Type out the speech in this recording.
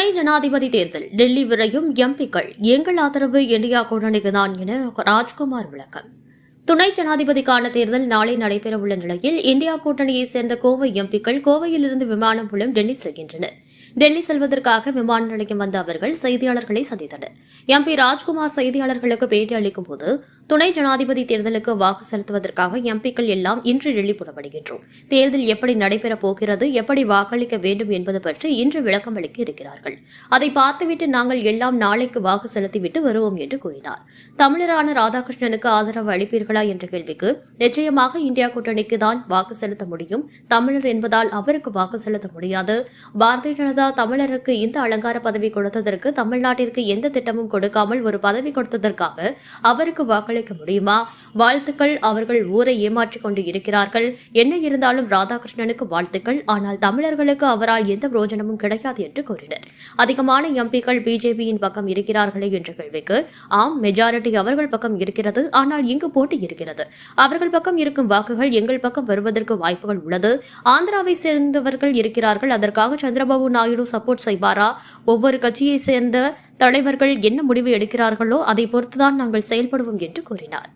துணை ஜனாதிபதி தேர்தல் டெல்லி விரையும் எம்பிக்கள் எங்கள் ஆதரவு இந்தியா கூட்டணிக்கு தான் என ராஜ்குமார் விளக்கம். துணை ஜனாதிபதிக்கான தேர்தல் நாளை நடைபெறவுள்ள நிலையில் இந்தியா கூட்டணியைச் சேர்ந்த கோவை எம்பிக்கள் கோவையிலிருந்து விமானம் மூலம் டெல்லி செல்கின்றனர். டெல்லி செல்வதற்காக விமான நிலையம் வந்த அவர்கள் செய்தியாளர்களை சந்தித்தனர். எம்பி ராஜ்குமார் செய்தியாளர்களுக்கு பேட்டி அளிக்கும் போது துணை ஜனாதிபதி தேர்தலுக்கு வாக்கு செலுத்துவதற்காக எம்பிக்கள் எல்லாம் இன்று டெல்லி புறப்படுகின்றோம் தேர்தல் எப்படி நடைபெறப் போகிறது எப்படி வாக்களிக்க வேண்டும் என்பது பற்றி இன்று விளக்கம் அளிக்க இருக்கிறார்கள். அதை பார்த்துவிட்டு நாங்கள் எல்லாம் நாளைக்கு வாக்கு செலுத்திவிட்டு வருவோம் என்று கூறினார். தமிழரான ராதாகிருஷ்ணனுக்கு ஆதரவு அளிப்பீர்களா என்ற கேள்விக்கு நிச்சயமாக இந்தியா கூட்டணிக்கு தான் வாக்கு செலுத்த முடியும். தமிழர் என்பதால் அவருக்கு வாக்கு செலுத்த முடியாது. பாரதிய ஜனதா தமிழருக்கு இந்த அலங்கார பதவி கொடுத்ததற்கு தமிழ்நாட்டிற்கு எந்த திட்டமும் கொடுக்காமல் ஒரு பதவி கொடுத்ததற்காக அவருக்கு வாக்களி வாக்களிக்க முடியுமா? வாழ்த்துக்கள். அவர்கள் ஊரை ஏமாற்றிக் கொண்டு இருக்கிறார்கள். என்ன இருந்தாலும் ராதாகிருஷ்ணனுக்கு வாழ்த்துக்கள். ஆனால் தமிழர்களுக்கு அவரால் எந்த பிரோஜனமும் கிடையாது என்று கூறினர். அதிகமான எம்பிக்கள் பிஜேபியின் பக்கம் இருக்கிறார்களே என்ற கேள்விக்கு ஆம் மெஜாரிட்டி அவர்கள் பக்கம் இருக்கிறது. ஆனால் இங்கு போட்டி இருக்கிறது. அவர்கள் பக்கம் இருக்கும் வாக்குகள் எங்கள் பக்கம் வருவதற்கு வாய்ப்புகள் உள்ளது. ஆந்திராவை சேர்ந்தவர்கள் இருக்கிறார்கள். அதற்காக சந்திரபாபு நாயுடு சப்போர்ட் செய்வாரா? ஒவ்வொரு கட்சியை சேர்ந்த தலைவர்கள் என்ன முடிவு எடுக்கிறார்களோ அதை பொறுத்துதான் நாங்கள் செயல்படுவோம் என்று கூறினார்.